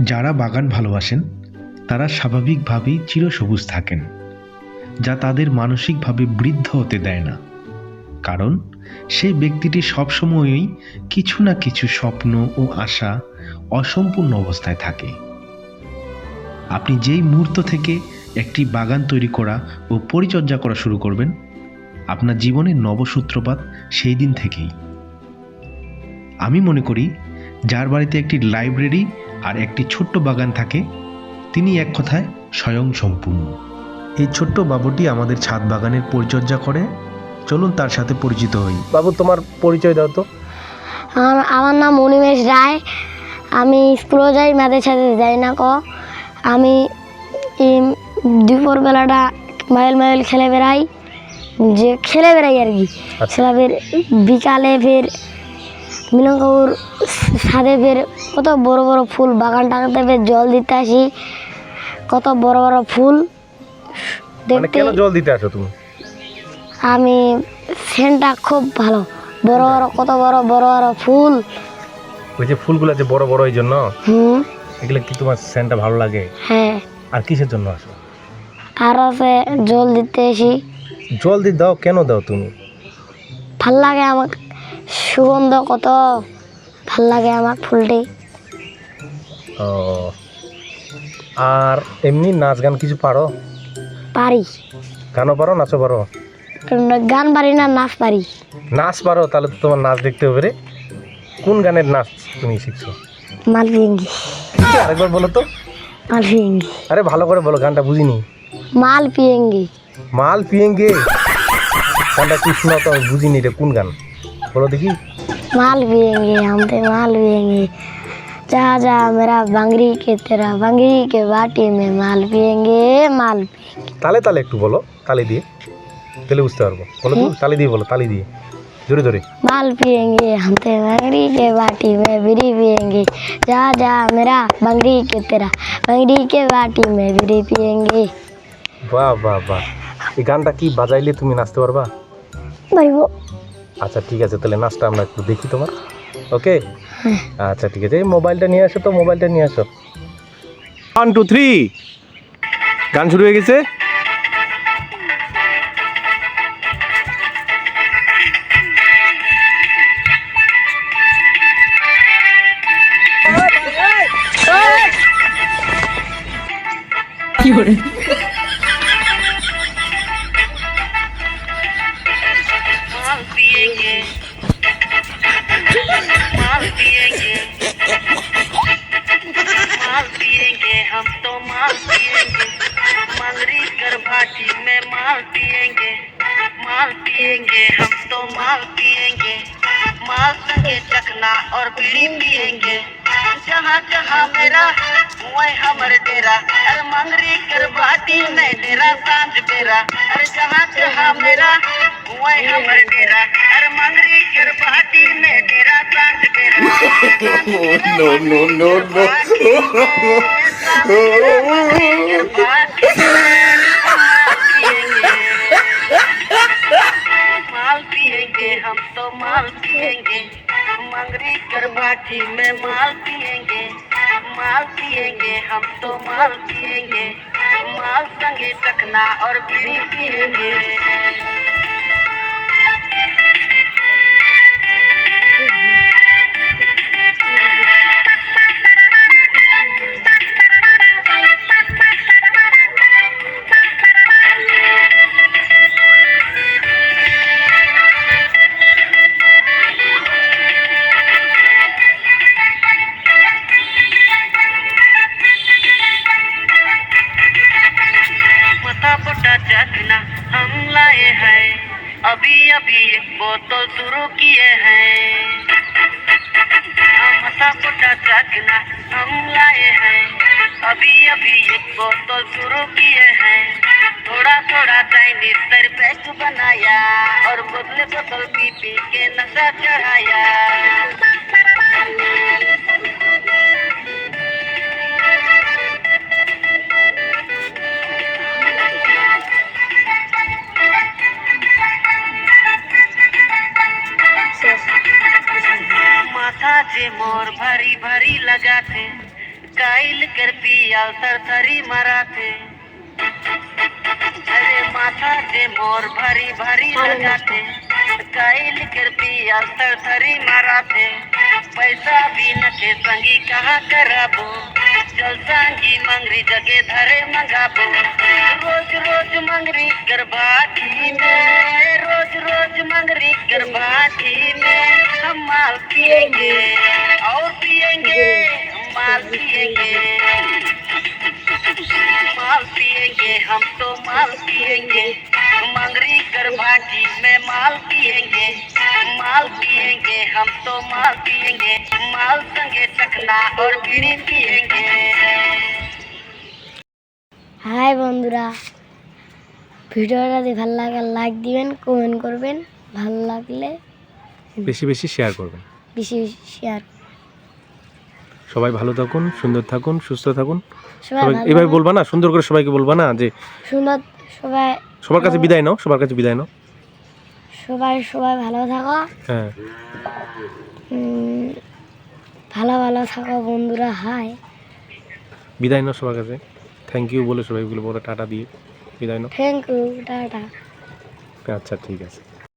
যারা বাগান ভালোবাসেন, তারা স্বাভাবিকভাবেই চিরসবুজ থাকেন, যা তাদের মানসিকভাবে বৃদ্ধ হতে দেয় না। কারণ, সেই ব্যক্তিটি সবসময়ই কিছু না কিছু স্বপ্ন ও আশা অসম্পূর্ণ অবস্থায় থাকে। আপনি যেই মুহূর্ত থেকে একটি বাগান তৈরি করা ও পরিচর্যা করা শুরু করবেন, আপনার জীবনের নবসূত্রপাত সেই দিন থেকেই। আমি মনে করি, যার বাড়িতে একটি লাইব্রেরি আর একটি ছোট্ট বাগান থাকে তিনি এক কথায় স্বয়ং সম্পূর্ণ। এই ছোট্ট বাবুটি আমাদের ছাদ বাগানের পরিচর্যা করে। চলুন তার সাথে পরিচিত হই। বাবু তোমার পরিচয় দাও তো। আমার আমার নাম অনিমেষ রায়। আমি স্কুলে যাই মাঝে সাথে যাই না ক। আমি এই দুপুরবেলাটা মাইল মাইল খেলে বেড়াই। যে খেলে বেড়াই আর কি। আচ্ছা। সেটা ফের বিকালে ফের মিলনকাপুর ছাদে ফের কত বড় বড় ফুল বাগান টাগাতে ফের জল দিতে আসি। কত বড় বড় ফুল। মানে দেখতে কেন জল দিতে আসো তুমি? আমি সেন্টটা খুব ভালো। বড় বড় কত বড় বড় বড় ফুল। ওই যে ফুলগুলো যে বড় বড় এই জন্য? হুম। এগুলো কি তোমার সেন্টটা ভালো লাগে? হ্যাঁ। আর কিসের জন্য আসো? আর আছে জল দিতে এসি জল দিয়ে দাও কেন দাও তুমি? ভালো লাগে আমার সুগন্ধ কত? ভালো লাগে আমার ফুলটি। ও আর এমনি নাচ গান কিছু পারো? পারি। গানও পারো নাচও পারো? গান পারি না নাচ পারি। নাচ পারো তাহলে তো তোমার নাচ দেখতে হবে রে। কোন গানের নাচ তুমি শিখছো? মালপিঙ্গি কি আরেকবার বলো তো? মালপিঙ্গি আরে ভালো করে বলো গানটা বুঝিনি। মাল পিয়েঙ্গি মাল পিয়েঙ্গে গানটা কি শোনাও তো আমি বুঝিনি রে কোন গান? বলো দেখি माल पियेंगे हम तो माल पियेंगे जा जा मेरा बंगरी के तेरा बंगरी के बाटी में माल पियेंगे माल पियेंगे তালে তালে একটু বলো তালি দিয়ে তাহলে বুঝতে পারবো বলো তো তালি দিয়ে বলো তালি দিয়ে জোরে জোরে माल पियेंगे हम तो बंगरी के बाटी में बीड़ी पियेंगे जा जा मेरा बंगरी के तेरा बंगरी के बाटी में बीड़ी पियेंगे বাহ বাহ বাহ এই গানটা কি বাজাইলে তুমি নাচতে পারবা भाई वो আচ্ছা ঠিক আছে তাহলে নাচটা আমরা একটু দেখি তোমার। ওকে? আচ্ছা ঠিক আছে এই মোবাইলটা নিয়ে আসো তো মোবাইলটা নিয়ে আসো। ওয়ান টু থ্রি গান শুরু হয়ে গেছে। माल हम तो माल पिएँगे मंगरी भाटी में माल पिएँगे माल पिएँगे हम तो माल पिएँगे माल संगे चखना और बीड़ी पिएँगे जहाँ जहाँ मेरा वही हमर डेरा अरे मंगरी भाटी में डेरा साँझ बेरा अरे जहाँ जहाँ मेरा no, no, no, no. माल पिएँगे हम तो माल पिएँगे मंगरी करबाठी में माल पिएँगे माल पिएँगे हम तो माल पिएँगे माल संगे टकना और बीड़ी पिएँगे अभी अभी एक बोतल शुरू किए हैं। हम हम लाए हैं। अभी अभी बोतल शुरू किए हैं। थोड़ा थोड़ा चाइनीज़ सर पैक बनाया और बोतले बोतल पी पी के नशा चढ़ाया। जे मोर भारी भारी लगाते। काइल कर पियाल थरथरी मराथे अरे माथा से मोर भारी भारी लगाते। काइल कर पियाल थरथरी मराथे पैसा भी न के संगी कहाँ कराबो। चल संगी मंगरी जगे धरे मंगाबो। रोज रोज मंगरी कर भाटी में। रोज रोज मंगरी कर भाटी में। हम माल पिएंगे और पिएंगे हम माल पिएंगे माल पिएंगे हम तो माल पिएंगे मंगरी कर भाटी में माल पिएंगे माल पिएंगे हम तो माल पिएंगे माल संगे चखना और बीड़ी पिएंगे হাই বন্ধুরা ভিডিওটা যদি ভালো লাগে লাইক দিবেন কমেন্ট করবেন ভালো লাগলে বেশি বেশি শেয়ার করবেন। বেশি বেশি শেয়ার সবাই ভালো থাকুন সুন্দর থাকুন সুস্থ থাকুন। সবাই এভাবে বলবা না সুন্দর করে সবাইকে বলবা না যে সুন্দর সবাই সবার কাছে বিদায় নাও সবার কাছে বিদায় নাও। সবাই সবাই ভালো থাকো। হ্যাঁ। ভালো ভালো থাকো বন্ধুরা হাই। বিদায় নাও সবার কাছে। থ্যাংক ইউ বলে সবাই বলে টাটা দিয়ে বিদায় নাও। Thank you tata. আচ্ছা ঠিক আছে।